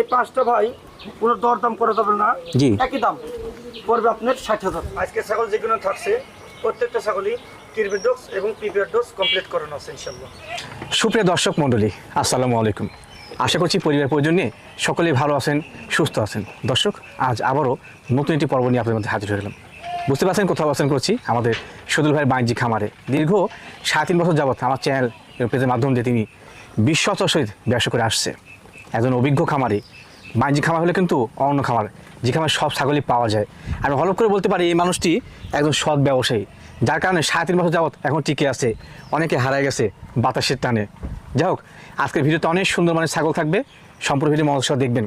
এই পাঁচটা ভাই কোনো দরদাম করা যাবে না। জি। একই দাম। পড়বে আপনার ষাট হাজার। আজকে ছাগল যেগুলো থাকছে প্রত্যেকটা ছাগলই কিরবির ডোজ এবং পিপিআর ডোজ কমপ্লিট করানো আছে ইনশাল্লাহ সুপ্রিয় দর্শক মণ্ডলী আসসালামু আলাইকুম। আশা করছি পরিবার পরিজন নিয়ে সকলেই ভালো আছেন সুস্থ আছেন। দর্শক আজ আবারও নতুন একটি পর্ব নিয়ে আপনাদের মধ্যে হাজির হয়ে গেলাম। বুঝতে পারছেন কোথাও অবস্থান করছি? আমাদের সদুল ভাইয়ের বাণিজ্যিক খামারে। দীর্ঘ সাড়ে তিন বছর যাবৎ আমার চ্যানেল এবং পেজের মাধ্যম দিয়ে তিনি বিশ্বত সহিত ব্যবসা করে আসছে। একজন অভিজ্ঞ খামারে বাণিজ্যিক খামার হলে কিন্তু অন্য খামার যে খামার সব ছাগলই পাওয়া যায়। আমি হলফ করে বলতে পারি এই মানুষটি একজন সৎ ব্যবসায়ী যার কারণে সাড়ে তিন বছর যাবৎ এখন টিকে আছে অনেকে হারায় গেছে বাতাসের টানে। যাই হোক আজকের ভিডিওতে অনেক সুন্দর মানের ছাগল থাকবে সম্পূর্ণ ভিডিও সহ দেখবেন।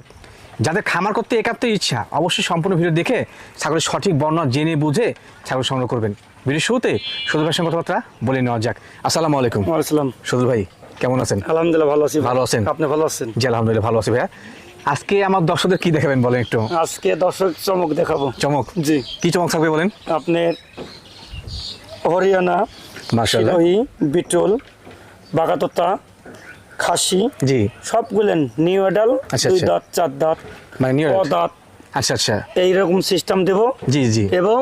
যাদের খামার করতে একাত্তর ইচ্ছা অবশ্যই সম্পূর্ণ ভিডিও দেখে ছাগলের সঠিক বর্ণনা জেনে বুঝে ছাগল সংগ্রহ করবেন। ভিডিও শুরুতে সদুল ভাইয়ের সঙ্গে কথাবার্তা বলে নেওয়া যাক। আসসালামু আলাইকুম। ওয়ালাইকুম সদুল ভাই কেমন আছেন? আলহামদুলিল্লাহ ভালো আছি ভালো আছেন? আপনি ভালো আছেন? জি আলহামদুলিল্লাহ ভালো আছি ভাইয়া। আজকে আমার দর্শকদের কি দেখাবেন বলেন একটু? আজকে দর্শক চমক দেখাবো। চমক? জি। কি চমক থাকবে বলেন? আপনার হরিয়ানা সিরোহি বিটল বাগাততা খাসি জি। সবগুলেন নিউ এডাল আচ্ছা, দুই আচ্ছা। দাঁত চার দাঁত মানে নিউ দাঁত। আচ্ছা আচ্ছা। এইরকম সিস্টেম দেব। জি জি। এবং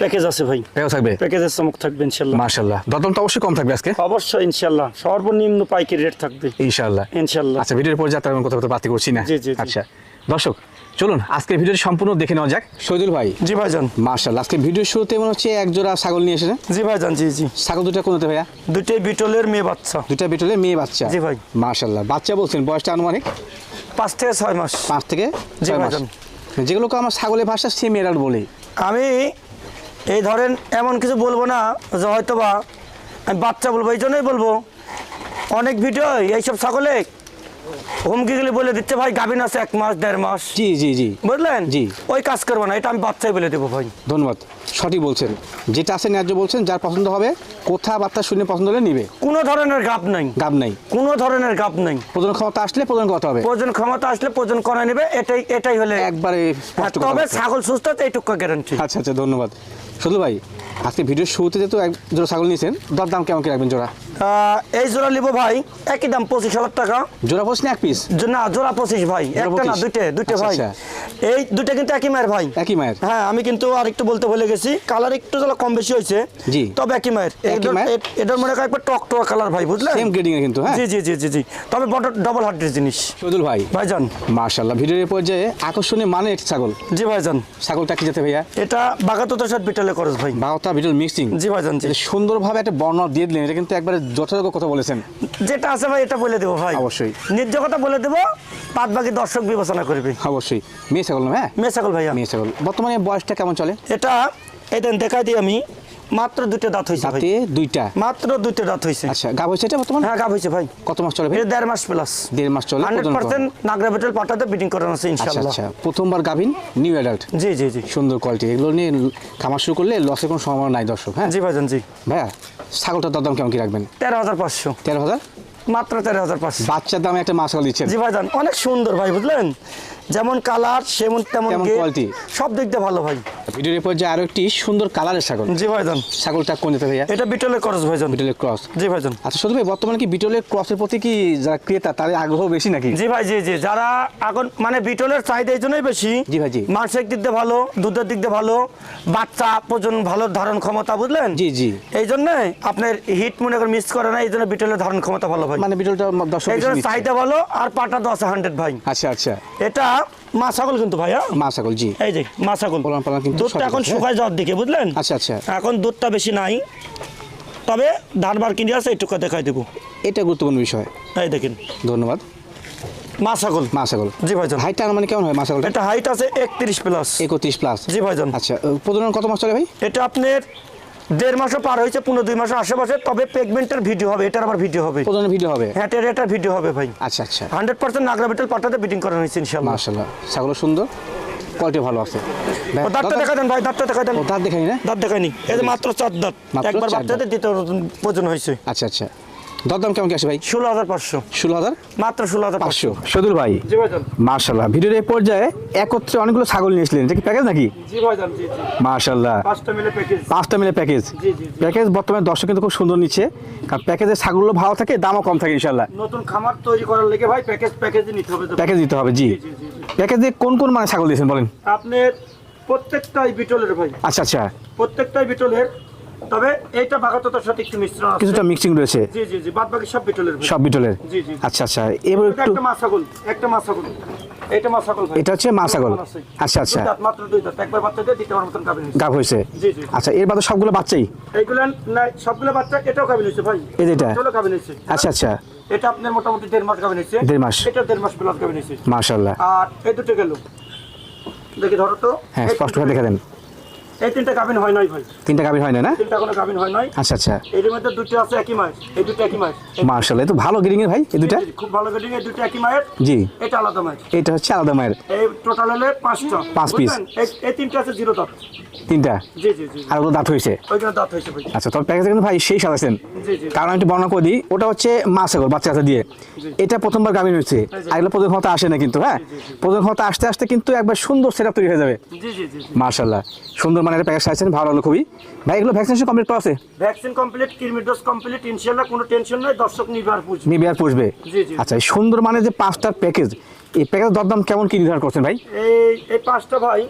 প্যাকেজ আছে ভাই। এও থাকবে? প্যাকেজের চমক থাকবে ইনশাল্লাহ। মার্শাল্লাহ দরদাম তো অবশ্যই কম থাকবে আজকে? অবশ্যই ইনশাল্লাহ। সর্বনিম্ন পাইকারি রেট থাকবে। ইনশাআল্লাহ ইনশাল্লাহ। আচ্ছা ভিডিওর পর যাত্রা আমি কথা বাতি করছি না? জি, জি। আচ্ছা। দর্শক চলুন আজকে ভিডিওটি সম্পূর্ণ দেখে নেওয়া যাক। শহীদুল ভাই। জি ভাইজান। মার্শাল্লাহ আজকে ভিডিও শুরুতে মনে হচ্ছে এক জোড়া ছাগল নিয়ে এসেছেন? জি ভাইজান জি জি। ছাগল দুটা কোনতে ভাইয়া? দুটোই বিটলের মেয়ে বাচ্চা। দুটা বেটলে মেয়ে বাচ্চা? জি ভাই। মার্শাল্লাহ বাচ্চা বলছেন বয়সটা আনুমানিক? পাঁচ থেকে ছয় মাস। পাঁচ থেকে জি ছয় মাস। যেগুলোকে আমার ছাগলের ভাষা সেম এরাল বলি। আমি এই ধরেন এমন কিছু বলব না যে হয়তো বা আমি বাচ্চা বলব এই জন্যই বলব। অনেক ভিডিও এইসব ছাগলে হুমকি গেলে বলে দিচ্ছে ভাই গাভিন আছে এক মাস দেড় মাস। জি জি জি। বুঝলেন? জি। ওই কাজ করব না এটা আমি বাচ্চাই বলে দেবো ভাই। ধন্যবাদ। সঠিক বলছেন। যেটা আছে ন্যায্য বলছেন যার পছন্দ হবে কোথা বার্তা শুনে পছন্দ হলে নিবে। কোনো ধরনের গাপ নাই। গাব নাই। কোনো ধরনের গাপ নাই। প্রজন ক্ষমতা আসলে প্রজন কথা হবে। প্রজন ক্ষমতা আসলে প্রজন করা নেবে এটাই এটাই হলে একবারে তবে ছাগল সুস্থ এইটুকু গ্যারান্টি আচ্ছা আচ্ছা ধন্যবাদ। শুধু ভাই আজকে ভিডিওর শুরুতে যেহেতু এক জোড়া ছাগল নিয়েছেন দর দাম কেমন কি রাখবেন জোড়া? এই জোড়া নিবো ভাই একই দাম পঁচিশ হাজার টাকা। জোড়া পড়ছে না এক পিস না জোড়া পঁচিশ ভাই একটা না 25? দুইটা দুইটা আচ্ছা, ভাই। আচ্ছা। এই দুইটা কিন্তু একই মায়ের ভাই। একই মায়ের? হ্যাঁ আমি কিন্তু আরেকটু বলতে ভুলে গেছি কালার একটু যেন কম বেশি হয়েছে জি। তবে একই মায়ের। একই এটার- মনে হয় একবার টক টক কালার ভাই বুঝলেন? সেম গ্রেডিং কিন্তু হ্যাঁ? জি জি জি জি জি। তবে বড় ডবল হার্টের জিনিস। শহীদুল ভাই ভাইজান। মার্শাল্লাহ ভিডিওর পর্যায়ে আকর্ষণীয় মানে একটি ছাগল। জি ভাইজান। ছাগলটা কি যেতে ভাইয়া? এটা বাগাতোতার সাথে বিটালে খরচ ভাই। বাউতা ভিডিও মিক্সিং জি ভাইজান জি। সুন্দরভাবে একটা বর্ণনা দিয়ে দিলেন এটা কিন্তু একবারে যথাযথ কথা বলেছেন। যেটা আছে ভাই এটা বলে দেবো ভাই। অবশ্যই। নির্জ কথা বলে দেবো বাদ বাকি দর্শক বিবেচনা করবে। অবশ্যই। মেয়ে ছাগল হ্যাঁ? মেয়ে ছাগল ভাইয়া। মেয়ে ছাগল। বর্তমানে বয়সটা কেমন চলে? এটা এটা দেখাই দিই আমি। মাত্র দুটো দাঁত হয়েছে ভাই। দুইটা? মাত্র দুটো দাঁত হয়েছে। আচ্ছা গাব হয়েছে এটা বর্তমানে? হ্যাঁ গাব হয়েছে ভাই। কত মাস চলে ভাই? এটা দেড় মাস প্লাস দেড় মাস চলে হান্ড্রেড প্রজন পার্সেন্ট নাগরা বেটেল পাটাতে বিটিং করানো আছে আচ্ছা আচ্ছা প্রথমবার গাভিন নিউ অ্যাডাল্ট জি জি জি। সুন্দর কোয়ালিটি এগুলো নিয়ে খামার শুরু করলে লসের কোনো সম্ভাবনা নাই দর্শক হ্যাঁ? জি ভাইজান জি। ভাইয়া ছাগলটার দরদাম কেমন কি রাখবেন? তেরো হাজার পাঁচশো। তেরো হাজার? মাত্র তেরো হাজার পাঁচশো। বাচ্চার দামে একটা মাছ দিচ্ছেন। জি ভাইজান অনেক সুন্দর ভাই বুঝলেন? যেমন কালার সেমন তেমন quality। সব দিক দিয়ে ভালো ভাই। ভিডিওর এরপর যে আরও একটি সুন্দর কালারের ছাগল। জি ভাইজান। ছাগলটা কোন যেতে ভাইয়া? এটা বিটলের খরচ ভাইজান। বিটলের ক্রস জি ভাইজান। আচ্ছা শুধু ভাই বর্তমানে কি বিটলের ক্রসের প্রতি কি যারা ক্রেতা তাদের আগ্রহ বেশি নাকি? জি ভাই জি জি। যারা এখন মানে বিটলের চাহিদা এই জন্যই বেশি। জি ভাই, জি। মানসিক দিক দিয়ে ভালো দুধের দিক দিয়ে ভালো বাচ্চা প্রজন ভালো ধারণ ক্ষমতা বুঝলেন? জি জি। এই জন্য আপনার হিট মনে করে মিস করে না এই জন্য বিটলের ধারণ ক্ষমতা ভালো ভাই। মানে বিটলটা দর্শক এই জন্য। চাহিদা ভালো আর পাটা দশ হান্ড্রেড ভাই। আচ্ছা আচ্ছা। এটা মা ছাগল কিন্তু ভাই হ্যাঁ? মা ছাগল জি। এই যে মা ছাগল। পোলান পালান কিন্তু দুধটা এখন শুকায় যাওয়ার দিকে বুঝলেন? আচ্ছা আচ্ছা। এখন দুধটা বেশি নাই। তবে ধানবার কিনে আছে এইটুকু দেখাই দেবো। এটা গুরুত্বপূর্ণ বিষয়। এই দেখেন। ধন্যবাদ। মা ছাগল। মা ছাগল। জি ভাইজান। হাইটটা মানে কেমন হয় মা ছাগলটা এটা হাইট আছে একত্রিশ প্লাস একত্রিশ প্লাস জি ভাইজান। আচ্ছা প্রজনন কত মাস চলে ভাই? এটা আপনার দেড় মাসও পার হয়েছে পনেরো দুই মাসের আশেপাশে তবে পেগমেন্টের ভিডিও হবে এটার আবার ভিডিও হবে। প্রধান ভিডিও হবে? হ্যাঁ এটার এটার ভিডিও হবে ভাই। আচ্ছা আচ্ছা। হান্ড্রেড পার্সেন্ট নাগরা বেটাল পাটাতে বিটিং করা হয়েছে ইনশাল্লাহ মার্শাল্লাহ ছাগল সুন্দর কোয়ালিটি ভালো আছে। ভাই, দাঁতটা দাঁত- দেখা দেন ভাই দাঁতটা দেখা দেন। দাঁত দেখাই না? দাঁত দেখায়নি এই যে মাত্র চার দাঁত। একবার বাচ্চাদের দ্বিতীয় প্রয়োজন হয়েছে। আচ্ছা আচ্ছা। দরদাম কেমন কি আসে ভাই? ষোলো হাজার পাঁচশো। ষোলো হাজার? মাত্র ষোলো হাজার পাঁচশো। সদুল ভাই মার্শাল্লাহ ভিডিওর এই পর্যায়ে একত্রে অনেকগুলো ছাগল নিয়েছিলেন এটা কি প্যাকেজ নাকি? মার্শাল্লাহ পাঁচটা মিলে প্যাকেজ প্যাকেজ। প্যাকেজ বর্তমানে দর্শক কিন্তু খুব সুন্দর নিচ্ছে। কারণ প্যাকেজের ছাগলগুলো ভালো থাকে দামও কম থাকে ইনশাল্লাহ নতুন খামার তৈরি করার লেগে ভাই প্যাকেজ নিতে হবে প্যাকেজ দিতে হবে জি। প্যাকেজে কোন কোন মানে ছাগল দিয়েছেন বলেন? আপনার প্রত্যেকটাই বিটলের ভাই। আচ্ছা আচ্ছা। প্রত্যেকটাই বিটলের তবে এইটা বাগাততার সাথে একটু মিশ্রণ আছে। কিছুটা মিক্সিং রয়েছে। জি জি জি সব বিটলের সব বিটলের? জি, জি। আচ্ছা আচ্ছা এবার একটু একটা মাছাগল একটা মাছাগল। এটা মাছাগল এটা হচ্ছে মাছাগল। আচ্ছা, আচ্ছা। মাত্র দুই দাঁত একবার বাচ্চা দিয়ে দ্বিতীয় মতন কাবিন হয়েছে? জি, জি। আচ্ছা এর বাদে সবগুলো বাচ্চাই? এইগুলো না সবগুলো বাচ্চা এটাও কাবিন হয়েছে ভাই। এই যেটা? চলো কাবিন হয়েছে আচ্ছা আচ্ছা। এটা আপনার মোটামুটি দেড় মাস কাবিন হয়েছে দেড় মাস। এটা দেড় মাস প্লাস কাবিন হয়েছে মার্শাল্লাহ আর এই দুটো গেল। দেখি ধরো তো। হ্যাঁ স্পষ্ট করে দেখে দেন। এই তিনটা কাবিন হয় নাই ভাই। তিনটা গাভী হয় না না? তিনটা কোনো কাবিন হয় নাই। আচ্ছা আচ্ছা। এর মধ্যে দুটো আছে একই মাস এই দুটো একই মাস মার্শাল্লাহ তো ভালো গ্রিং এর ভাই এই দুটা? খুব ভালো বেডিং এই দুটো একই মায়ের। জি। এটা আলাদা মায়ের। এটা হচ্ছে আলাদা মায়ের। এই টোটাল হলে পাঁচটা পাঁচ piece। এই- এই তিনটা আছে জিরো দাঁত। তিনটা? জি জি জি আর ওগুলো দাঁত হয়েছে? ওইখানে দাঁত হয়েছে ভাই। আচ্ছা তবে প্যাকেজে কিন্তু ভাই সেই সাজাছেন জি জি। কারণ আমি একটু বর্ণনা করে দিই ওটা হচ্ছে মা ছাগল বাচ্চা কাচ্চা দিয়ে। এটা প্রথমবার গাভিন হয়েছে। এগুলো প্রথম ক্ষমতা আসে না কিন্তু হ্যাঁ? প্রথম ক্ষমতা আসতে আসতে কিন্তু একবার সুন্দর সেটআপ তৈরি হয়ে যাবে। জি জি জি। মার্শাল্লাহ। সুন্দর মানের প্যাকেজ চাইছেন ভালো হলো খুবই। ভাই এগুলো ভ্যাকসিনেশন কমপ্লিট করা আছে? ভ্যাকসিন কমপ্লিট কিরমি ডোজ কমপ্লিট ইনশাআল্লাহ কোনো টেনশন নাই দর্শক নিবার পুষবে। জি, জি। আচ্ছা এই সুন্দর মানের যে পাঁচটার প্যাকেজ এই প্যাকেজ দরদাম কেমন কি নির্ধারণ করছেন ভাই? এই এই পাঁচটা ভাই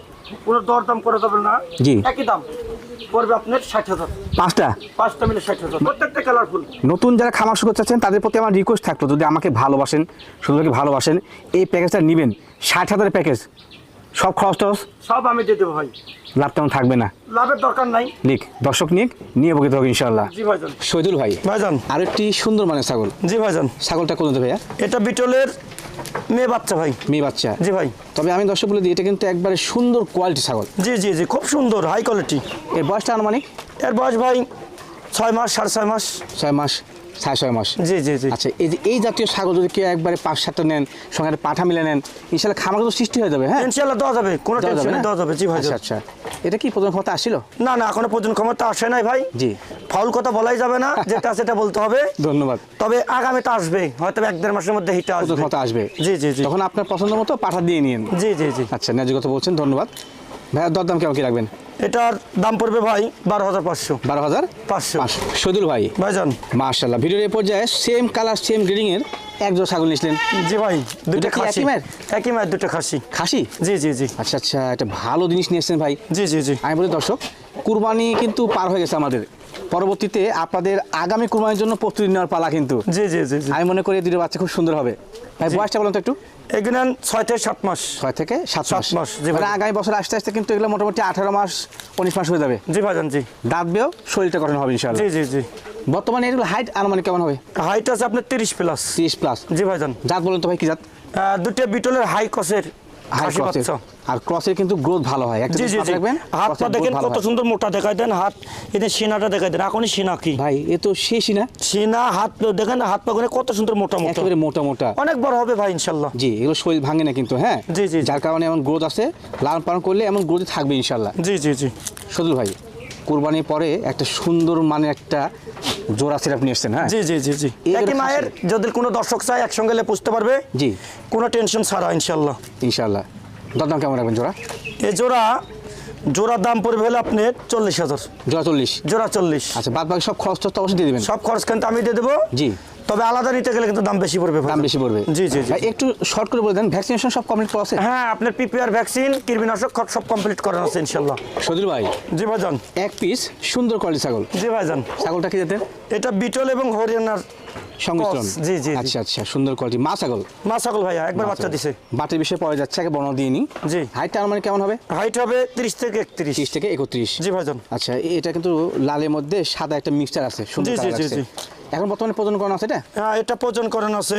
কোনো দরদাম করা যাবে না। জি। একই দাম। পড়বে আপনার ষাট হাজার। পাঁচটা? পাঁচটা মিলে ষাট হাজার। প্রত্যেকটা কালারফুল নতুন যারা খামার শুরু চাচ্ছেন তাদের প্রতি আমার রিকোয়েস্ট থাকল যদি আমাকে ভালোবাসেন শুধুকে ভালোবাসেন এই প্যাকেজটা নেবেন। ষাট হাজারের প্যাকেজ সব খরচ টরচ? সব আমি দিয়ে দেবো ভাই। লাভ তেমন থাকবে না। লাভের দরকার নাই। লিখ দর্শক নিক নিয়ে বকিতে হবে ইনশাল্লাহ জি ভাইজান। শহীদুল ভাই ভাইজান। আর একটি সুন্দর মানের ছাগল। জি ভাইজান। ছাগলটা কোন ভাইয়া? এটা বিটলের মেয়ে বাচ্চা ভাই। মেয়ে বাচ্চা। জি ভাই। তবে আমি দর্শক বলে দিই এটা কিন্তু একবারে সুন্দর কোয়ালিটি ছাগল। জি জি জি খুব সুন্দর হাই কোয়ালিটি এর বয়সটা আনুমানিক? এর বয়স ভাই ছয় মাস সাড়ে ছয় মাস। ছয় মাস। সাড়ে ছয় মাস। জি জি জি। আচ্ছা এই যে এই জাতীয় ছাগল যদি কেউ একবারে পাঁচ সাতটা নেন সঙ্গে পাঠা মিলে নেন ইনশাল্লাহ খামার তো সৃষ্টি হয়ে যাবে হ্যাঁ? ইনশাআল্লাহ দেওয়া যাবে কোনো টেনশন দেওয়া যাবে জি ভাই আচ্ছা আচ্ছা। এটা কি প্রথম ক্ষমতা আসছিল না না এখনও পর্যন্ত ক্ষমতা আসে নাই ভাই। জি। ফাউল কথা বলাই যাবে না যেটা সেটা বলতে হবে। ধন্যবাদ। তবে আগামীতে আসবে হয়তো এক দেড় মাসের মধ্যে হিটটা আসবে। আসবে। জি জি জি। তখন আপনার পছন্দ মতো পাঠা দিয়ে নিন। জি জি জি। আচ্ছা ন্যায্য কথা বলছেন ধন্যবাদ। ভাইয়া দরদাম কেমন কি রাখবেন? এটার দাম পড়বে ভাই বারো হাজার পাঁচশো। বারো হাজার? পাঁচশো। শহীদুল ভাই। ভাইজান। মার্শাল্লাহ ভিডিওর এই পর্যায়ে সেম কালার সেম গ্রিডিং এর একজন ছাগল নিয়েছিলেন। জি ভাই দুটো খাসি। মায়ের? একই মায়ের দুটো খাসি। খাসি? জি জি জি। আচ্ছা আচ্ছা একটা ভালো জিনিস নিয়ে এসেছেন ভাই। জি জি জি। আমি বলি দর্শক কুরবানি কিন্তু পার হয়ে গেছে আমাদের। পরবর্তীতে আপনাদের আগামী কুরবানির জন্য প্রস্তুতি নেওয়ার পালা কিন্তু। জি জি জি আমি মনে করি দুটো বাচ্চা খুব সুন্দর হবে। ভাই বয়সটা বলুন তো একটু। এগুলো ছয় থেকে সাত মাস। ছয় থেকে সাত সাত মাস। মানে আগামী বছর আস্তে আস্তে কিন্তু এগুলো মোটামুটি আঠারো মাস উনিশ মাস হয়ে যাবে। জি ভাইজান জি। দাঁত বেও শরীরটা গঠন হবে ইনশাল্লাহ জি জি জি। বর্তমানে এগুলো হাইট আনুমানিক কেমন হবে? হাইট আছে আপনার তিরিশ প্লাস তিরিশ প্লাস জি ভাইজান। জাত বলুন তো ভাই কি জাত? দুটো বিটলের হাই কসের আর ক্রসের কিন্তু গ্রোথ ভালো হয়। একটা পা দেখেন কত সুন্দর মোটা দেখায় দেন হাত এতে সিনাটা দেখায় দেন এখনই সিনা কি? ভাই এ তো শেষই সিনা। সিনা হাত দেখেন হাত পা কত সুন্দর মোটা মোটা। একেবারে মোটা মোটা। অনেক বড় হবে ভাই ইনশাল্লাহ। জি এগুলো শরীর ভাঙে না কিন্তু হ্যাঁ? জি, জি। যার কারণে এমন গ্রোথ আছে লালন পালন করলে এমন গ্রোথ থাকবে ইনশাল্লাহ। জি জি জি। সদুল ভাই কোরবানির পরে একটা সুন্দর মানে একটা জোড়া সিরাপ নিয়ে এসছেন হ্যাঁ? জি জি জি জি। এই একই মায়ের যদি কোনো দর্শক চায় একসঙ্গে এলে পুষতে পারবে। জি। কোনো টেনশন ছাড়া ইনশাল্লাহ ইনশাল্লাহ দাদা কেমন রাখবেন জোড়া? এ জোড়া জোড়ার দাম পড়বে হলে আপনি চল্লিশ হাজার। জোড়া চল্লিশ। জোড়া চল্লিশ। আচ্ছা বাদ বাকি সব খরচ তো অবশ্যই দিয়ে দেবেন? সব খরচ কিন্তু আমি দিয়ে দেবো। জি। তবে আলাদা নিতে গেলে কিন্তু দাম বেশি পড়বে দাম বেশি পড়বে। জি জি জি। ভাই একটু শর্ট করে বলে দেন ভ্যাকসিনেশন সব কমপ্লিট করা আছে? হ্যাঁ আপনার পিপিআর ভ্যাকসিন কীটনাশক সব কমপ্লিট করানো আছে ইনশাল্লাহ সদুল ভাই জি ভাইজান। এক পিস সুন্দর কোয়ালিটি ছাগল। জি ভাইজান। ছাগলটা কি যেতে এটা বিটল এবং হরিয়ানার সংমিশ্রণ। জি, জি। আচ্ছা আচ্ছা সুন্দর কোয়ালিটি মা ছাগল? মা ছাগল ভাইয়া একবার বাচ্চা দিছে। বাটের বিষয়ে পাওয়া যাচ্ছে আগে বর্ণনা দিয়ে নিই। জি। হাইটটা আমার কেমন হবে? হাইট হবে তিরিশ থেকে একত্রিশ। তিরিশ থেকে একত্রিশ। জি ভাইজান। আচ্ছা এটা কিন্তু লালের মধ্যে সাদা একটা মিক্সচার আছে সুন্দর জি, জি, জি, জি। এখন বর্তমানে প্রজন করানো আছে এটা? হ্যাঁ এটা প্রজন করানো আছে।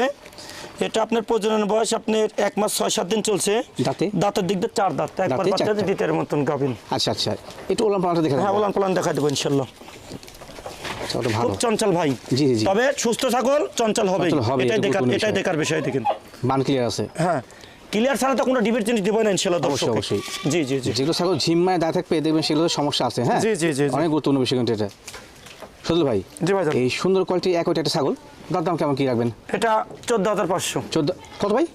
এটা আপনার প্রজনন বয়স আপনার এক মাস ছয় সাত দিন চলছে। দাঁতে? দাঁতের দিক দিয়ে চার দাঁত। একবার বাচ্চা। দ্বিতীয় মতন গাভিন। আচ্ছা আচ্ছা। একটু ওলান পালানটা দেখে হ্যাঁ ওলান পালান দেখা দেবো ইনশাল্লাহ। ওটা ভালো। খুব চঞ্চল ভাই। জি, জি, জি। তবে সুস্থ ছাগল চঞ্চল হবে এটাই দেখার এটাই বিষয়। দেখার বিষয় দেখেন। মান ক্লিয়ার আছে। হ্যাঁ। ক্লিয়ার ছাড়া তো কোনো ডিবেট জিনিস দেবো না ইনশাল্লাহ অবশ্যই, দর্শক অবশ্যই। জি জি জি। যেগুলো ছাগল ঝিম্মায় দাঁড়িয়ে থাকবে দেখবেন সেগুলো সমস্যা আছে হ্যাঁ? জি, জি, জি, জি। অনেক গুরুত্বপূর্ণ বিষয় কিন্তু এটা। সজল ভাই জি ভাই এই সুন্দর কোয়ালিটি এক ওইটা একটা ছাগল। দাম কেমন কি রাখবেন? এটা চোদ্দ হাজার পাঁচশো। চোদ্দ কত ভাই?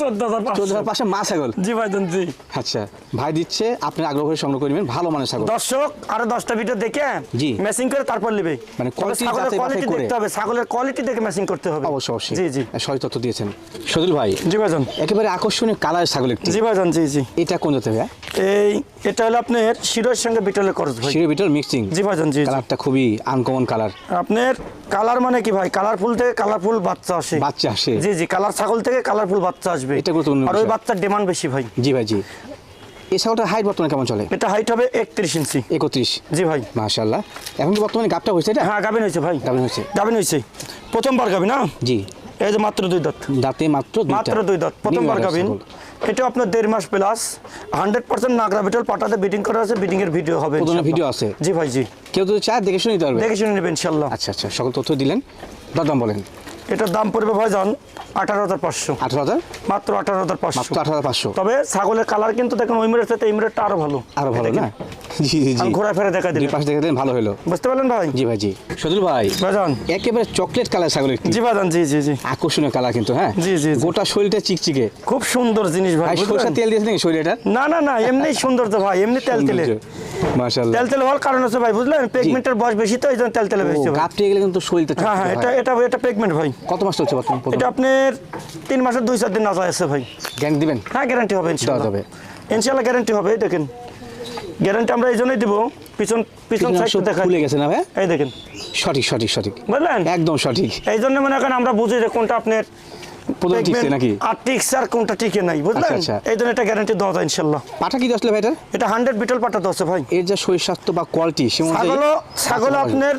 চোদ্দ হাজার চোদ্দ পাঁচশো হাজার পাঁচশো মা ছাগল? জি ভাইজান জি। আচ্ছা ভাই দিচ্ছে আপনি আগ্রহ করে সংগ্রহ করবেন ভালো মানের ছাগল। দর্শক আরও দশটা ভিডিও দেখে জি। ম্যাচিং করে তারপর নেবে। মানে কোয়ালিটি দেখতে হবে ছাগলের কোয়ালিটি দেখে ম্যাচিং করতে হবে। অবশ্যই অবশ্যই। জি জি। সঠিক তথ্য দিয়েছেন। সজল ভাই জি ভাইজান। একেবারে আকর্ষণীয় কালার ছাগল একটি। জি ভাইজান জি জি। এটা কোন জাতের ভাই এই এটা হলো আপনার শিরোর সঙ্গে বিটলের খরচ ভাই। শিরো বিটল মিক্সিং জি ভাইজান জি। কালারটা খুবই আনকমন কালার আপনার কালার মানে কি ভাই? কালারফুল থেকে কালারফুল বাচ্চা আসে। বাচ্চা আসে। জি জি কালার ছাগল থেকে কালারফুল বাচ্চা আসবে। এটা গুরুত্বপূর্ণ আর ওই বাচ্চার ডিমান্ড বেশি ভাই। জি ভাই জি। এই ছাগলটার হাইট বর্তমানে কেমন চলে? এটা হাইট হবে একত্রিশ ইঞ্চি। একত্রিশ। জি ভাই। মাশাল্লাহ এখন কি বর্তমানে গাবটা হয়েছে এটা? হ্যাঁ গাভিন হয়েছে ভাই। গাভিন হয়েছে। গাভিন হয়েছে। প্রথমবার গাভিন না জি। এই যে মাত্র দুই দাঁত। দাঁতে মাত্র মাত্র দুই দাঁত। প্রথমবার গাভিন এটা আপনার দেড় মাস plus hundred percent Nagra Beetal. পাটাতে beating করা আছে বিটিং এর ভিডিও হবে ভিডিও আছে। জি ভাই জি। কেউ যদি চায় দেখে শুনে নিতে পারবে। দেখে শুনে নেবেন ইনশাল্লাহ আচ্ছা আচ্ছা। সকল তথ্য দিলেন। দাম বলেন। এটার দাম পড়বে ভাই যান আঠারো হাজার পাঁচশো। আঠারো হাজার? মাত্র আঠারো হাজার পাঁচশো। আঠারো হাজার পাঁচশো। তবে ছাগলের কালার কিন্তু দেখেন ওই মিরের সাথে এই মিরেরটা আরও ভালো। আরও ভালো। না? জি জি জি। আমি ঘোরা ফেরে দেখা দুই দিই পাশে দেখে দিলেন ভালো হলো। বুঝতে পারলেন ভাই? জি ভাই জি। সজল ভাই ভাইজান। একেবারে চকলেট কালার ছাগল একটি জি ভাইজান জি জি জি। আকর্ষণীয় কালার কিন্তু হ্যাঁ? জি। গোটা শরীরটা চিকচিকে। খুব সুন্দর জিনিস ভাই? সরষা তেল দিয়েছে নাকি শরীরটা না না না এমনি সুন্দর তো ভাই এমনি তেল তেলে মাশাআল্লাহ। তেল তেলে হওয়ার কারণ আছে ভাই বুঝলেন? পেগমেন্টের বয়স বেশি তো তেল তেলে বেশি গেলে কিন্তু হ্যাঁ হ্যাঁ এটা এটা এটা পেগমেন্ট ভাই। কত মাস চলছে বর্তমান এটা আপনার মাসের দুই চার দিন নাচা আছে ভাই। দিবেন? হ্যাঁ গ্যারান্টি হবে। ইনশাল্লাহ গ্যারান্টি হবে দেখেন। গ্যারান্টি আমরা এই জন্যই দিব পিছন পিছন সাইড খুলে গেছে না ভাই? এই দেখেন। সঠিক সঠিক সঠিক। বুঝলেন? একদম সঠিক। এই জন্য মনে করেন আমরা বুঝি যে কোনটা আপনার প্রথমে ঠিকছে নাকি? আর টিকছে আর কোনটা টিকে নাই বুঝলেন? আচ্ছা, আচ্ছা। এই জন্য এটা গ্যারান্টি দেওয়া যায় ইনশাল্লাহ। পাঠা কি এটা হান্ড্রেড বিটল ভাই। এর যে শরীর স্বাস্থ্য বা কোয়ালিটি সে ছাগল আপনার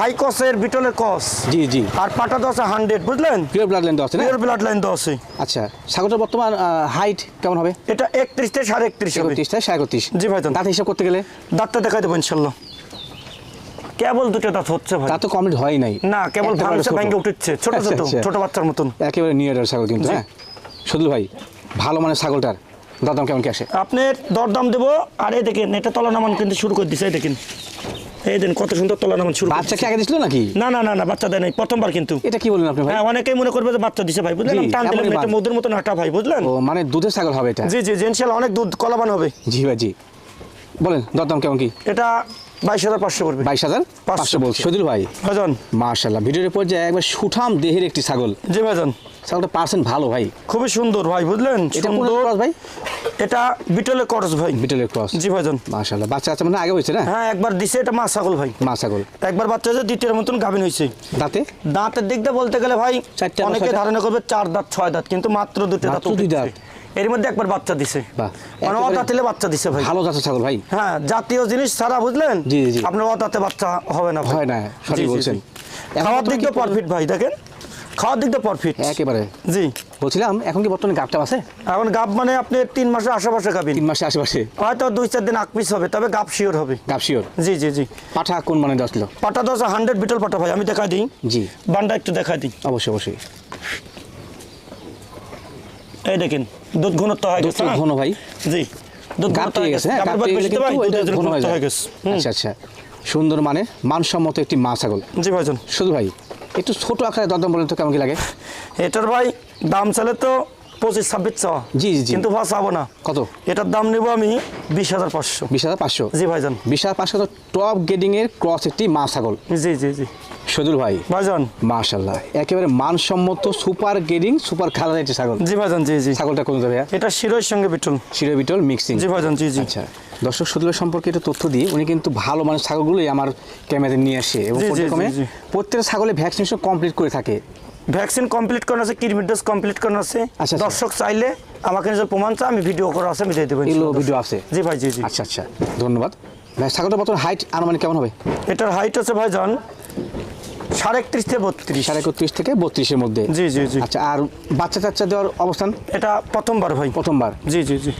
হাই কসের বিটলের কস জি জি। আর পাটা আছে হান্ড্রেড বুঝলেন? Pure blood line pure blood line আছে। আচ্ছা ছাগলটার বর্তমান হাইট কেমন হবে? এটা একত্রিশ থেকে সাড়ে একত্রিশ হবে। একত্রিশ থেকে সাড়ে একত্রিশ। জি ভাই দাঁত হিসাব করতে গেলে? দাঁতটা দেখাই দেবো ইনশাল্লাহ। কেবল দুটো দাঁত হচ্ছে ভাই। তা তো কমপ্লিট হয় নাই। না কেবল ভাঙছে। ভেঙে উঠছে ছোট আচ্ছা, ছোট আচ্ছা। ছোট বাচ্চার মতন। একেবারে নিউ ইয়ারের ছাগল কিন্তু হ্যাঁ? সদুল ভাই ভালো মানে ছাগলটার দাম কেমন কি আসে? আপনার দরদাম দেবো আর এই দেখেন এটা তলা নামান কিন্তু শুরু করে দিছে এই দেখেন। এই দেন কত সুন্দর তলা নামান শুরু বাচ্চা কি আগে দিছিল নাকি? না না না না বাচ্চা দেয় নাই প্রথমবার কিন্তু। এটা কি বলেন আপনি ভাই? হ্যাঁ অনেকেই মনে করবে যে বাচ্চা দিছে ভাই বুঝলেন? টান এমনই এটা। মধুর মতন হাঁটা ভাই বুঝলেন? ও মানে দুধের ছাগল হবে এটা? জি জি জি ইনশাল্লাহ অনেক দুধ কলাবান হবে। জি ভাই জি। বলেন দরদাম কেমন কি? এটা বাইশ হাজার পাঁচশো পড়বে বাইশ হাজার পাঁচশো। পাঁচশো বলছি। সদুল ভাই ভাইজান। মার্শাল্লাহ ভিডিওর পর যে একবার সুঠাম দেহের একটি ছাগল। জি ভাইজান। ছাগলটা পার্সেন্ট ভালো ভাই। খুবই সুন্দর ভাই বুঝলেন? সুন্দর। ভাই? এটা করস ভাই। বিটলের ক্রস। জি ভাইজান। বাচ্চা আছে মানে আগে হয়েছে না? হ্যাঁ একবার দিছে এটা মা ছাগল ভাই। মা ছাগল। একবার বাচ্চা হয়েছে দ্বিতীয় মতন গাভিন হয়েছে। দাঁতে? দাঁতের দিক দিয়ে বলতে গেলে ভাই অনেকে ধারণা করবে চার দাঁত ছয় দাঁত কিন্তু মাত্র দুটো দাঁত দুই দাঁত? এর মধ্যে একবার বাচ্চা দিছে। মানে অদাঁতিলে বাচ্চা দিছে ভাই। ভালো জাতের ছাগল ভাই। হ্যাঁ জাতীয় জিনিস ছাড়া বুঝলেন? জি, জি। আপনার অদাঁতে বাচ্চা হবে না। হয় না, সঠিক বলছেন। খাওয়ার দিক দিয়ে পারফিট ভাই দেখেন। খাওয়ার দিক দিয়ে পারফিট একেবারে। জি। বলছিলাম এখন কি বর্তমানে গাপটা আছে? এখন গাব মানে আপনি তিন মাসের আশেপাশে গাবিন। তিন মাসে আশেপাশে। হয়তো দুই চার দিন আকপিস হবে তবে গাব শিওর হবে। গাপ শিওর জি জি জি। পাঠা কোন মানে দশ কিলো? পাটা দশ হান্ড্রেড বিটল পাটা ভাই আমি দেখা দিই। জি। বান্ডা একটু দেখা দিই। অবশ্যই অবশ্যই। এই দেখেন দুধ ঘনত্ব হয়ে গেছে হ্যাঁ? ঘন ভাই? জি দুধ ঘনত্ব হয়ে গেছে হ্যাঁ? ঘন হয়ে গেছে। আচ্ছা আচ্ছা। সুন্দর মানে মানসম্মত একটি মা ছাগল। জি ভাইজান। শুধু ভাই একটু ছোট আকারে দরদাম বলেন তো কেমন কি লাগে? এটার ভাই দাম চালে তো পঁচিশ ছাব্বিশ চাওয়া। জি, জি। কিন্তু ভাই চাবো না। কত? এটার দাম নেব আমি বিশ হাজার পাঁচশো। বিশ হাজার পাঁচশো? জি ভাইজান। বিশ হাজার পাঁচশো তো টপ গ্রেডিং এর ক্রস একটি মা ছাগল। জি জি জি। সজুল ভাই। ভাইজান। মাশাল্লাহ একেবারে মানসম্মত সুপার গ্রেডিং সুপার খালার একটি ছাগল। জি ভাইজান জি জি। ছাগলটা কোন যাবে এটা শিরোর সঙ্গে বিটল। শিরো বিটল মিক্সিং। জি ভাইজান জি জি। আচ্ছা। দর্শক সদুলের সম্পর্কে একটু তথ্য দিই উনি কিন্তু ভালো মানের ছাগলগুলোই আমার ক্যামেরাতে নিয়ে আসে এবং। প্রত্যেকটা ছাগলে ভ্যাকসিনেশন কমপ্লিট করে থাকে। ভ্যাকসিন কমপ্লিট করানো আছে কিডমিট ডোজ কমপ্লিট করানো আছে। আচ্ছা, আচ্ছা। দর্শক চাইলে আমাকে নিজের প্রমাণ চা আমি ভিডিও করা আছে আমি দিয়ে দেবো এগুলো ভিডিও আছে। জি ভাই জি জি। আচ্ছা আচ্ছা ধন্যবাদ। ভাই ছাগলটা বর্তমান হাইট আনুমানিক কেমন হবে? এটার হাইট আছে ভাইজান সাড়ে একত্রিশ থেকে বত্রিশ। সাড়ে একত্রিশ থেকে বত্রিশের মধ্যে। জি জি জি। আচ্ছা আর বাচ্চা টাচ্চা দেওয়ার অবস্থান? এটা প্রথমবার ভাই। প্রথমবার। জি জি জি।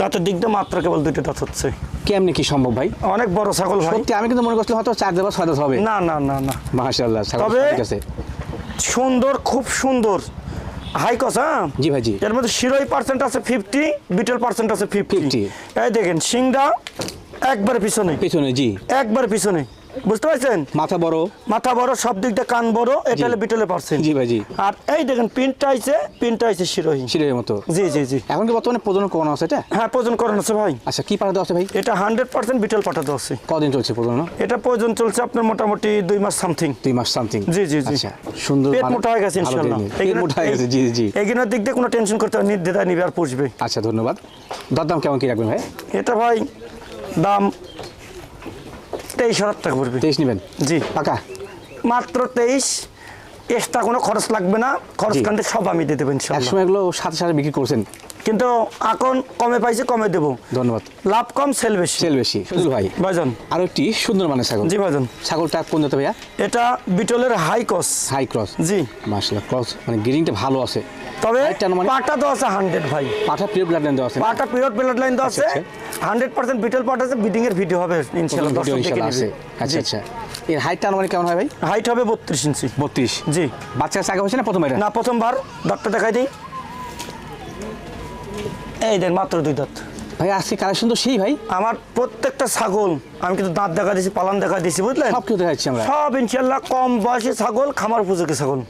দাঁতের দিক দিয়ে মাত্র কেবল দুইটা দাঁত হচ্ছে। কেমনি কি সম্ভব ভাই? অনেক বড় ছাগল ভাই। সত্যি আমি কিন্তু মনে করছিলাম হয়তো চার দেবা ছয় হবে। না না না না। মাশাআল্লাহ ছাগল ঠিক আছে। সুন্দর খুব সুন্দর। হাই কস হ্যাঁ? জি ভাই জি। এর মধ্যে শিরোই পার্সেন্ট আছে ফিফটি বিটল পার্সেন্ট আছে ফিফটি 50 এই দেখেন সিংড়া একবার পিছনে। পিছনে জি। একবার পিছনে। বুঝতে পারছেন? মাথা বড়। মাথা বড় সব দিক দিয়ে কান বড় এটা। হলে বিটলে পারছেন। জি ভাই জি। আর এই দেখেন পিনটা আইছে পিনটা আইছে শিরোহী সিলের মতো। জি জি জি। এখন কি বর্তমানে প্রজনন করানো আছে এটা? হ্যাঁ প্রয়োজন করেন আছে ভাই। আচ্ছা কি পাঠাতে আছে ভাই? এটা হান্ড্রেড পার্সেন্ট বিটল পাঠাতে আছে। কদিন চলছে প্রজনন? এটা প্রয়োজন চলছে আপনার মোটামুটি দুই মাস সামথিং দুই মাস সামথিং জি, জি, জি। আচ্ছা সুন্দর পেট মোটা হয়ে গেছে পেট মোটা হয়ে গেছে জি জি। এগুলোর দিক দিয়ে কোনো টেনশন করতে হবে নির্দ্বিধা নিবে আর পুষবে। আচ্ছা ধন্যবাদ। দরদাম কেমন কি রাখবেন ভাই? এটা ভাই দাম তেইশ হাজার টাকা পড়বে তেইশ নেবেন? জি। পাকা? মাত্র তেইশ এক্সট্রা কোনো খরচ লাগবে না। খরচ কান্ডে সব আমি দিয়ে দেবো এক ইনশাল্লাহ। সময় এগুলো সাথে সাথে বিক্রি করছেন? কিন্তু এখন কমে পাইছে কমে দেবো। ধন্যবাদ। লাভ কম সেল বেশি। সেল বেশি। সুদুল ভাই ভাইজান। আরও একটি সুন্দর মানের ছাগল। জি ভাইজান। ছাগলটা কোন জাতের ভাইয়া? এটা বিটলের হাই কস হাই ক্রস জি। মার্শাল্লাহ ক্রস মানে গ্রিনটা ভালো আছে। তবে মানে- পাটা তো আছে হান্ড্রেড ভাই। পাঠা প্রিয় ব্লাড লাইন দেওয়া আছে পাটা পিরিয়ড ব্লাড লাইন তো আছে। আচ্ছা, হান্ড্রেড পার্সেন্ট বিটল পাট আছে বিডিং এর ভিডিও হবে ইনশাল্লাহ ভিডিও দর্শক দেখে আছে। আচ্ছা আচ্ছা। এর হাইটটা মানে কেমন হয় ভাই? হাইট হবে বত্রিশ ইঞ্চি। বত্রিশ। জি। বাচ্চা চাকা হয়েছে না প্রথম এটা না প্রথমবার। দাঁতটা দেখাই দিই। এই দেন মাত্র দুই দাঁত। ভাই আজকে কালেকশন তো সেই ভাই। আমার প্রত্যেকটা ছাগল আমি কিন্তু দাঁত দেখা দিয়েছি পালন দেখা দিয়েছি বুঝলেন? সব কিছু দেখাচ্ছি আমরা। সব ইনশাল্লাহ কম বয়সে ছাগল খামার উপযোগী ছাগল।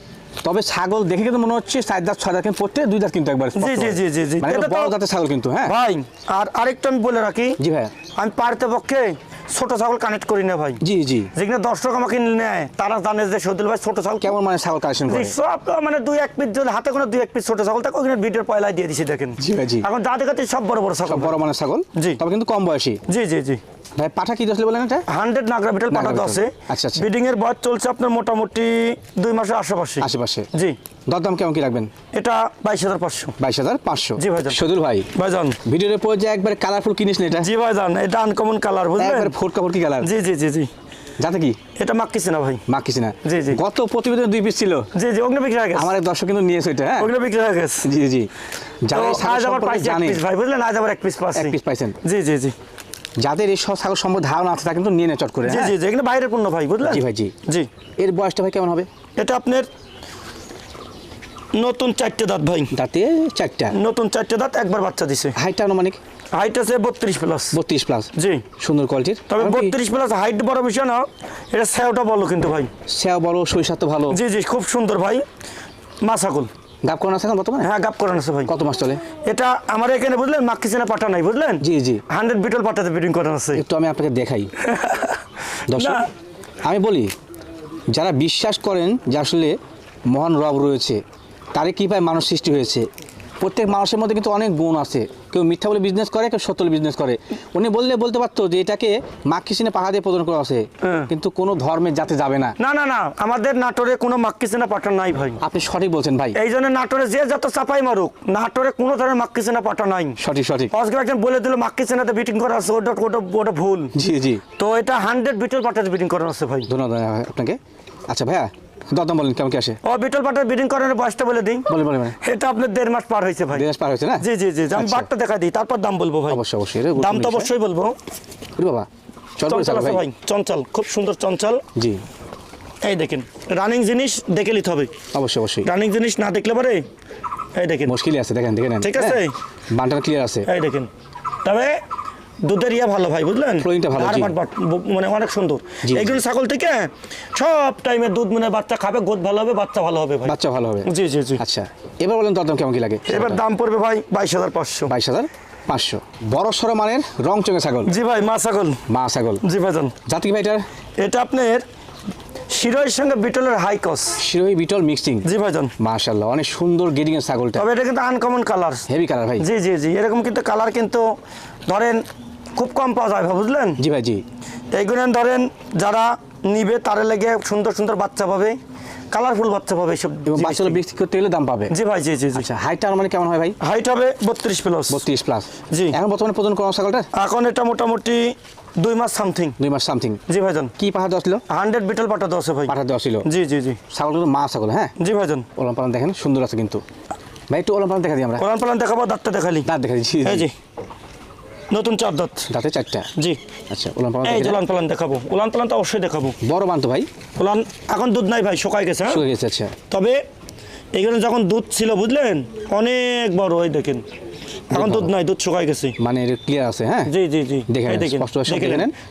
তবে ছাগল দেখে কিন্তু মনে হচ্ছে চার দাঁত ছয় দাঁত কিন্তু প্রত্যেক দুই দাঁত কিন্তু একবার জি, জি, জি, জি, জি। মানে বড় দাঁতের ছাগল কিন্তু হ্যাঁ। ভাই আর আরেকটা আমি বলে রাখি জি ভাই। আমি পারতে পক্ষে ছোট ছাগল কানেক্ট করি না ভাই। জি জি। যেখানে দর্শক আমাকে নেয় তারা জানে যে সদুল ভাই ছোট ছাগল। কেমন মানে ছাগল কালেকশন করে? সব মানে দুই এক পিস যদি হাতে কোনো দুই এক পিস ছোট ছাগল থাকে ওখানে ভিডিওর পয়লায় দিয়ে দিছি দেখেন। জি জি। এখন যা দেখাচ্ছি সব বড় বড় ছাগল বড় মানে ছাগল? জি। তবে কিন্তু কম বয়সী। জি জি জি। ভাই পাঠা কি দশলে বলেন এটা? হান্ড্রেড নাগরা বিটল পাঠাতে আছে। আচ্ছা, আচ্ছা। বিডিং এর বয়স চলছে আপনার মোটামুটি দুই মাসের আশেপাশে। আশেপাশে। জি। দরদাম কেমন কি রাখবেন? এটা বাইশ হাজার পাঁচশো। বাইশ হাজার পাঁচশো। জি ভাইজান। সদুল ভাই। ভাইজান। ভিডিওর পর যে একবার কালারফুল কিনিস না এটা? জি ভাইজান এটা আনকমন কালার বুঝলেন? একবার ফোট কাপড় কি কালার জি জি জি জি। যাতে কি? এটা মাক্কিছে না ভাই। মা কিছু না জি, জি। গত প্রতিবেদন দুই পিস ছিল। জি জি ওগুলো বিক্রি হয়ে গেছে। আমার দর্শক কিন্তু নিয়েছে এটা হ্যাঁ? ওগুলো বিক্রি হয়ে গেছে। জি জি। এই আজ সম্পর্কে পাইছি এক পিস ভাই বুঝলেন? আজ আবার এক পিস পাচ্ছি এক পিস পাইছেন। জি জি জি। যাদের এই ছাগল সম্পর্কে ধারণা আছে তা কিন্তু নিয়ে নেয় চট করে জি হ্যাঁ? জি এখানে বাইরের পণ্য ভাই বুঝলেন? জি ভাই, জি। জি। এর বয়সটা ভাই কেমন হবে? এটা আপনার নতুন চারটে দাঁত ভাই। দাঁতে চারটা। নতুন চারটে দাঁত একবার বাচ্চা দিছে। হাইটটা আনুমানিক? হাইট আছে বত্রিশ প্লাস বত্রিশ প্লাস জি। সুন্দর কোয়ালিটির তবে বত্রিশ প্লাস হাইট বড় বিষয় না এটা স্যাওটা বলো কিন্তু ভাই। সেও বলো সরিষা তো ভালো। জি জি খুব সুন্দর ভাই। মাসাকুল গাপ করানো আছে এখন বর্তমানে? হ্যাঁ গাপ করানো আছে ভাই। কত মাস চলে? এটা আমার এখানে বুঝলেন মাক্কিসেনা পাটা নাই বুঝলেন? জি জি। হান্ড্রেড বিটল পাটাতে ব্রিডিং করানো আছে। একটু আমি আপনাকে দেখাই। দর্শক আমি বলি যারা বিশ্বাস করেন যে আসলে মহান রব রয়েছে তারে পায় মানুষ সৃষ্টি হয়েছে প্রত্যেক মানুষের মধ্যে কিন্তু অনেক গুণ আছে। কেউ মিথ্যা বলে বিজনেস করে কেউ সত্য বিজনেস করে। উনি বললে বলতে পারতো যে এটাকে মাক্কিসিনে পাহাড় দিয়ে প্রদান করা আছে হ্যাঁ। কিন্তু কোনো ধর্মের যাতে যাবে না। না না না আমাদের নাটোরে কোনো মাক্কিসেনা পাটা নাই ভাই। আপনি সঠিক বলছেন ভাই। এই জন্য নাটোরে যে যত চাপাই মারুক নাটোরে কোনো ধরনের মাক্কিসেনা পাটা নাই। সঠিক সঠিক। আজকে একজন বলে দিল মাক্কিসেনাতে বিটিং করা আছে ওটা ওটা ওটা ভুল। জি জি। তো এটা হান্ড্রেড বিটল পাটাতে বিটিং করা আছে ভাই। ধন্যবাদ আপনাকে। আচ্ছা ভাইয়া দরদাম বলেন কেমন কি আসে? ও বিটল পাটাতে বিটিং করানোর বয়সটা বলে দিই। বলে বলে এটা আপনার দেড় মাস পার হয়েছে ভাই। দেড় মাস পার হয়েছে না? জি জি জি আমি আচ্ছা। বারটা দেখা দিই তারপর দাম বলব ভাই। অবশ্যই অবশ্যই দাম তো অবশ্যই বলব। বাবা চঞ্চল ভাই। চঞ্চল খুব সুন্দর চঞ্চল। জি। এই দেখেন রানিং জিনিস দেখে নিতে হবে। অবশ্যই অবশ্যই। রানিং জিনিস না দেখলে পারে এই দেখেন। মুশকিলই আছে দেখেন দেখে নেন। ঠিক আছে। বান্ডার ক্লিয়ার আছে। এই দেখেন। তবে দুধের ইয়া ভালো ভাই বুঝলেন? ভালো, মানে অনেক সুন্দর। এইগুলো ছাগল থেকে সব টাইমে দুধ মানে বাচ্চা খাবে গোদ ভালো হবে বাচ্চা ভালো হবে ভাই। বাচ্চা ভালো হবে। জি জি জি। আচ্ছা এবার বলেন দরদাম কেমন কি লাগে? এবার দাম পড়বে ভাই বাইশ হাজার পাঁচশো। বাইশ হাজার পাঁচশো। বড় সড়ো মানের রং চঙে ছাগল। জি ভাই মা ছাগল। মা ছাগল। জি ভাই জাতি ভাইটার এটা আপনার শিরোয়ের সঙ্গে বিটলের high cross Sirohi Beetal mixing জি ভাইজান। মাশাল্লাহ অনেক সুন্দর গেডিং এর ছাগলটা। তবে এটা কিন্তু আনকমন কালার হেভি কালার ভাই। জি জি জি এরকম কিন্তু কালার কিন্তু ধরেন খুব কম পাওয়া যায় ভাই, বুঝলেন? জি ভাই জি। এইগুলো ধরেন যারা নিবে তারে লেগে সুন্দর সুন্দর বাচ্চা পাবে কালারফুল বাচ্চা পাবে সব বাচ্চাগুলো বিক্রি করতে গেলে দাম পাবে। জি ভাই জি জি আচ্ছা হাইটটা মানে কেমন হয় ভাই? হাইট হবে বত্রিশ প্লাস বত্রিশ প্লাস জি। এখন বর্তমানে প্রজন করা ছাগলটা এখন এটা মোটামুটি দুই মাস সামথিং দুই মাস সামথিং জি ভাইজান। কি পাহাড় দেওয়া ছিল? হান্ড্রেড বিটল পাঠা দেওয়া ভাই। পাঠা দেওয়া ছিল? জি জি জি। ছাগলগুলো মা ছাগল হ্যাঁ? জি ভাইজান। ওলাম পালন দেখেন সুন্দর আছে কিন্তু। ভাই একটু ওলাম পালন দেখা দিই আমরা। কোরআন পালান দেখাবো দাঁতটা দেখালি। দাঁত দেখা দিচ্ছি। জি নতুন চার দাঁত। দাঁতে চারটা? জি। আচ্ছা ওলাম পালন এই। উলান পালান দেখাবো। উলান পালান তো অবশ্যই দেখাবো। বড় বান্ত ভাই। উলান এখন দুধ নাই ভাই শুকাই গেছে হ্যাঁ? গেছে আচ্ছা। তবে এখানে যখন দুধ ছিল বুঝলেন? অনেক বড় ওই দেখেন। এখন দুধ নাই দুধ শুকাই গেছে। মানে ক্লিয়ার আছে হ্যাঁ? জি জি জি। দেখেন স্পষ্ট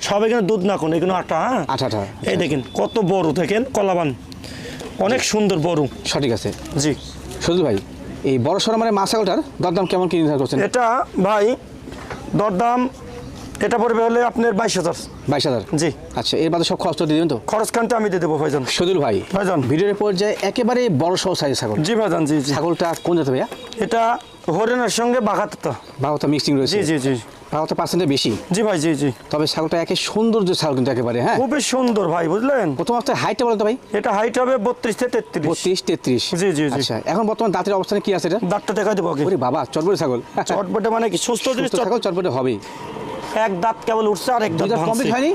সব এখানে দুধ না কোন এখানে আটা হ্যাঁ? আটা আটা এই দেখেন কত বড় দেখেন কলাবান। অনেক সুন্দর বড়। সঠিক আছে। জি। সজল ভাই এই বড় সড়ো মানে মা ছাগলটার দরদাম কেমন কি নির্ধারণ করছেন? এটা ভাই দরদাম এটা পড়বে হলে আপনার বাইশ হাজার। বাইশ হাজার? জি। আচ্ছা এর বাদে সব খরচ তো দিয়ে দেবেন তো? খরচ খানটা আমি দিয়ে দেবো ভাইজান। সজল ভাই ভাইজান। ভিডিওর পর্যায়ে একেবারে বড় সড়ো সাইজের ছাগল। জি ভাইজান জি জি। ছাগলটা কোন জাতের ভাইয়া? এটা হরিণের সঙ্গে বাঘাততা ভাগতা মিক্সিং রয়েছে। জি জি জি। ভাগতা পার্সেন্টে বেশি? জি ভাই জি জি। তবে ছাগলটা একে সৌন্দর্য ছাগল কিন্তু একেবারে হ্যাঁ? খুবই সুন্দর ভাই বুঝলেন? প্রথম অবস্থায় হাইটটা বলতো ভাই। এটা হাইট হবে বত্রিশ থেকে তেত্রিশ। বত্রিশ তেত্রিশ। জি, জি, জি। আচ্ছা এখন বর্তমান দাঁতের অবস্থানে কি আছে এটা? দাঁতটা দেখা দেবো আগে। ওরে বাবা চটবড়ে ছাগল। চটপটে মানে কি? সুস্থ জিনিস ছাগল চটবটে হবেই। এক দাঁত কেবল উঠছে আর এক দাঁত কমপ্লিট হয়নি?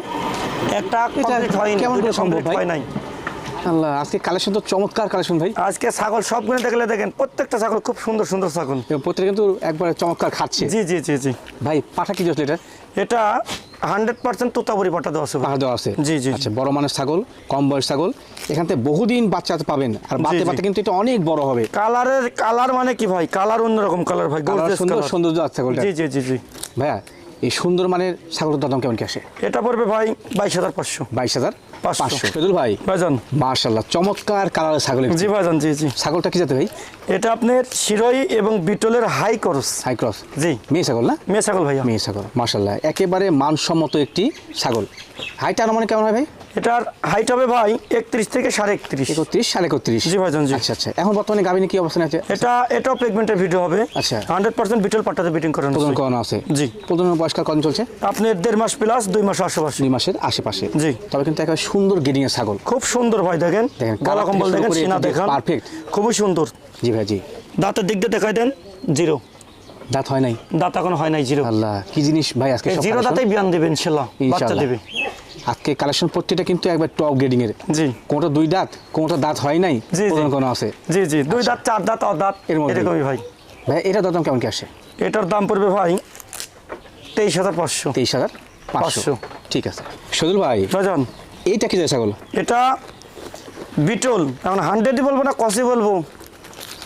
একটা কমপ্লিট হয়নি কেমন করে সম্ভব হয় নাই। আল্লাহ আজকে কালেকশন তো চমৎকার কালেকশন ভাই। আজকে ছাগল সবগুলো দেখলে দেখেন প্রত্যেকটা ছাগল খুব সুন্দর সুন্দর ছাগল। এবং প্রত্যেকে কিন্তু একবারে চমৎকার খাচ্ছে। জি জি জি জি। ভাই পাঠা কি এটা এটা হান্ড্রেড পার্সেন্ট তোতাবুরি পাঠা দেওয়া আছে পাঠা দেওয়া আছে? জি, জি, আচ্ছা বড় মানের ছাগল কম বয়স ছাগল। এখান থেকে বহুদিন বাচ্চা পাবেন আর জি। বাচ্চা কিন্তু এটা অনেক বড় হবে। কালারের কালার মানে কি ভাই? কালার অন্যরকম কালার ভাই সুন্দর সৌন্দর্য আছে ছাগলটা জি জি জি জি। ভাইয়া এই সুন্দর মানের ছাগলের দাম কেমন কি আসে? এটা পড়বে ভাই বাইশ হাজার পাঁচশো। বাইশ হাজার? পাঁচশো। ভাই ভাইজান। মার্শাল্লাহ চমৎকার কালারের ছাগল। জি ভাইজান জি জি। ছাগলটা কি যাতে ভাই? এটা আপনার শিরোই এবং বিটলের হাই করস হাই ক্রস জি। মেয়ে ছাগল না? মেয়ে ছাগল ভাইয়া। মেয়ে ছাগল মার্শাল্লাহ একেবারে মানসম্মত একটি ছাগল। হাইটা আনুমানিক কেমন হয় ভাই? এটার হাইট হবে ভাই একত্রিশ থেকে সাড়ে একত্রিশ। একত্রিশ সাড়ে একত্রিশ। জি ভাইজান, জি। আচ্ছা আচ্ছা। এখন বর্তমানে গাভিনী কি অবস্থানে আছে? এটা এটাও প্রেগনেন্টের ভিডিও হবে। আচ্ছা। হান্ড্রেড পার্সেন্ট বিটল পাট্টাতে বিটিং করানো প্রজন। করানো আছে। জি। প্রজনের বয়স্কার কত চলছে? আপনার দেড় মাস প্লাস দুই মাস আশেপাশে। দুই মাসের আশেপাশে। জি। তবে কিন্তু একটা সুন্দর গেডিং এর ছাগল। খুব সুন্দর ভাই দেখেন। গলা কম্বল দেখেন সিনা দেখান। perfect। খুবই সুন্দর। জি ভাই জি। দাঁতের দিক দিয়ে দেখাই দেন জিরো দাঁত হয় নাই? দাঁত এখন হয় নাই জিরো আল্লাহ কি জিনিস ভাই আজকে জিরো? দাঁতেই বিয়ান দেবে ইনশাল্লাহ। বাচ্চা ইনশাআল্লাহ। দেবে। আজকে কালেকশন প্রত্যেকটা কিন্তু একবার টপ গ্রেডিং এর। জি। কোনটা দুই দাঁত কোনটা দাঁত হয় নাই জি। প্রজন কোনো আছে। জি জি। দুই দাঁত চার দাঁত আর দাঁত আচ্ছা। এর মধ্যেই। এরকমই ভাই ভাই এটা দাম কেমন কি আসে? এটার দাম পড়বে ভাই তেইশ হাজার পাঁচশো। তেইশ হাজার পাঁচশো। ঠিক আছে। সজল ভাই ভাইজান এইটা কি যায় ছাগল? এটা বিটল এখন হান্ড্রেডই বলব না কসই বলব।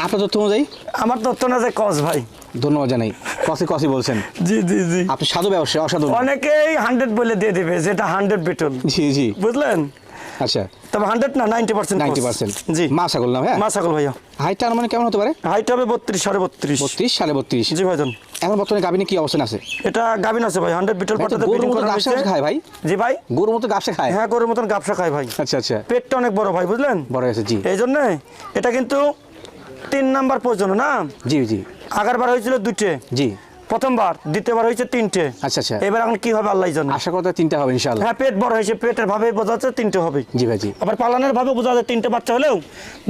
আপনার তথ্য অনুযায়ী? আমার তথ্য না যে কস ভাই। ধন্যবাদ জানাই। কসি কসি বলছেন। জি জি জি। আপনি সাধু ব্যবসায়ী অসাধু অনেকেই হান্ড্রেড বলে দিয়ে দিবে যেটা হান্ড্রেড বিটল জি জি। বুঝলেন? আচ্ছা। তবে হান্ড্রেড না নাইনটি পার্সেন্ট নাইনটি পার্সেন্ট জি। মা ছাগল না হ্যাঁ? মা ছাগল ভাইয়া। হাইটটা মানে কেমন হতে পারে? হাইট হবে বত্রিশ সাড়ে বত্রিশ। বত্রিশ সাড়ে বত্রিশ। জি ভাইজান। এখন বর্তমানে গাভিনে কি অবস্থান আছে? এটা গাবিন আছে ভাই হান্ড্রেড বিটল পাটাতে গরুর মতো গাবসা খায় ভাই। জি ভাই। গরুর মতো গাবসা খায়? হ্যাঁ গরুর মতন গাবসা খায় ভাই। আচ্ছা আচ্ছা। পেটটা অনেক বড় ভাই বুঝলেন? বড় আছে জি। এই জন্যে এটা কিন্তু তিন নাম্বার পর্যন্ত না? জি জি। আগেরবার হয়েছিল দুইটে। জি। প্রথমবার দ্বিতীয়বার হয়েছে তিনটে। আচ্ছা আচ্ছা। এবার এখন কি হবে আল্লাহ জানে। আশা করতে তিনটা হবে ইনশাআল্লাহ। হ্যাঁ পেট বড় হয়েছে পেটের ভাবে বোঝা যাচ্ছে তিনটে হবে। জি ভাই জি। আবার পালানের ভাবে বোঝা যায় তিনটে বাচ্চা হলেও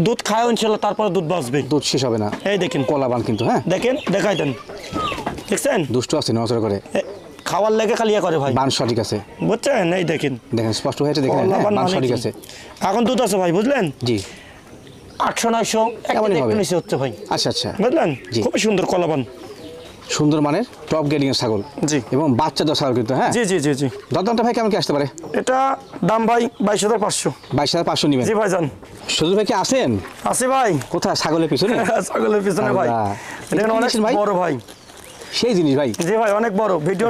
দুধ খায় ইনশাল্লাহ তারপরে দুধ বাঁচবে। দুধ শেষ হবে না। এই দেখেন। কলাবান কিন্তু হ্যাঁ? দেখেন দেখাই দেন। দেখছেন? দুষ্ট আছে নজর করে। খাওয়ার লেগে খালি ইয়ে করে ভাই। বান সঠিক আছে। বুঝছেন? এই দেখেন। দেখেন স্পষ্ট হয়েছে দেখেন হ্যাঁ, বান মানে সঠিক আছে। এখন দুধ আছে ভাই বুঝলেন? জি। আটশো নয়শো কেমনই হবে? নিচে হচ্ছে ভাই। আচ্ছা আচ্ছা। বুঝলেন? জি। খুবই সুন্দর কলাবান। সুন্দর মানের টপ গ্রেডিং এর ছাগল। জি। এবং বাচ্চা দশ ছাগল কিন্তু হ্যাঁ? জি জি জি জি। দরদামটা ভাই কেমন কি আসতে পারে? এটা দাম ভাই বাইশ হাজার পাঁচশো। বাইশ হাজার পাঁচশো নিবেন। জি ভাইজান। সুদূর ভাই কি আসেন আসি ভাই। কোথায়? ছাগলের পিছনে? ছাগলের পিছনে ভাই। কি অনেক ভাই? বড় ভাই। সেই জিনিস ভাই। জি ভাই অনেক বড় ভিডিও।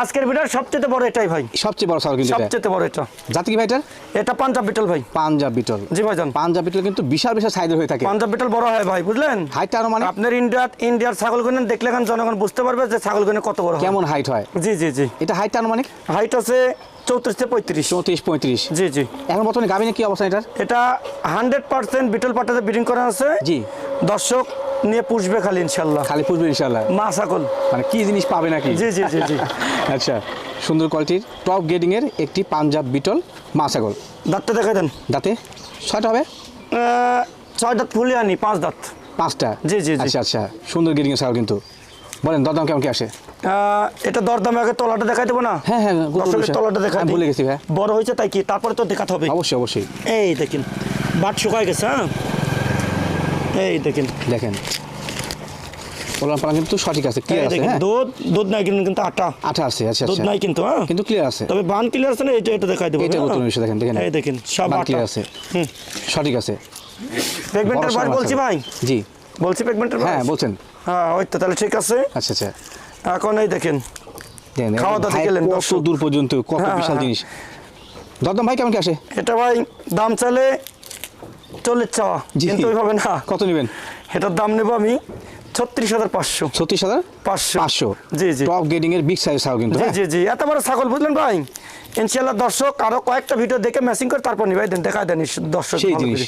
আজকের ভিডিওর সবচেয়ে বড় এটাই ভাই। সবচেয়ে বড় ছাগল কিন্তু সবচেয়ে বড় এটা। জাতি কি ভাইটার এটা এটা পাঞ্জাব বিটল ভাই। পাঞ্জাব বিটল। জি ভাইজান। পাঞ্জাব বিটল কিন্তু বিশাল বিশাল সাইজের হয়ে থাকে। পাঞ্জাব বিটল বড় হয় ভাই বুঝলেন? হাইটটা আরও মানে? আপনার ইন্ডিয়ার ইন্ডিয়ার ছাগল গুনেন দেখলে এখন জনগণ বুঝতে পারবে যে ছাগল গুনে কত বড় কেমন হাইট হয়? জি জি জি। এটা হাইটটা আনুমানিক হাইট আছে চৌত্রিশ থেকে পঁয়ত্রিশ। চৌত্রিশ পঁয়ত্রিশ। জি জি। এখন বর্তমানে গাভিনে কি অবস্থা এটার? এটা হান্ড্রেড পার্সেন্ট বিটল পাটাতে ব্রিডিং করা আছে। জি। দর্শক নিয়ে পুষবে খালি ইনশাল্লাহ। খালি পুষবে ইনশাল্লাহ? মা ছাগল মানে কি জিনিস পাবে নাকি? জি জি জি জি। আচ্ছা সুন্দর কোয়ালিটির টপ গ্রেডিং এর একটি পাঞ্জাব বিটল মা ছাগল। দাঁতটা দেখাই দেন। দাঁতে? ছয়টা হবে? ছয় দাঁত ফুলে আনি পাঁচ দাঁত। পাঁচটা? জি, জি। আচ্ছা আচ্ছা সুন্দর গ্রেডিং এর ছাগল কিন্তু। বলেন দরদাম কেমন কি আসে? এটা দরদামে আগে তলাটা দেখাই দেবো না? হ্যাঁ, হ্যাঁ, বিষয়। তলাটা দেখাই ভুলে গেছি ভাই। বড় হয়েছে তাই কি? তারপরে তো দেখাতে হবে। অবশ্যই অবশ্যই। এই দেখেন বাট শুকাই গেছে হ্যাঁ? এই দেখেন। দেখেন। পোলান পালান কিন্তু সঠিক আছে ক্লিয়ার আছে হ্যাঁ? দুধ দুধ নাই কিন্তু কিন্তু আটা। আঠা আছে আচ্ছা দুধ নাই কিন্তু হ্যাঁ? কিন্তু ক্লিয়ার আছে। তবে বান ক্লিয়ার আছে না? এটা এটা দেখাই দেবো। এটা হ্যাঁ? নতুন বিষয় দেখেন দেখেন। এই দেখেন সব বান আছে। হুম। সঠিক আছে। প্রেগনেন্টের বার বলছি ভাই? জি। বলছি প্রেগনেন্টের হ্যাঁ বলছেন। হ্যাঁ ওই তো তাহলে ঠিক আছে। আচ্ছা আচ্ছা। এখন এই দেখেন দেন খাওয়া দাওয়া গেলেন, কত দূর পর্যন্ত কত বিশাল। জিনিস। দরদাম ভাই কেমন কি আসে? এটা ভাই দাম চালে চল্লিশ চাওয়া। কিন্তু ওইভাবে না। কত নেবেন? এটার দাম নেব আমি ছত্রিশ হাজার পাঁচশো। ছত্রিশ হাজার? পাঁচশো। পাঁচশো। জি জি। টপ গ্রেডিং এর বিগ সাইজ ছাগল কিন্তু জি হ্যাঁ? জি এত বড় ছাগল বুঝলেন ভাই? ইনশাল্লাহ দর্শক আরও কয়েকটা ভিডিও দেখে ম্যাচিং করে তারপর নিবাই দেন দেখা দেন দর্শক সেই জিনিস।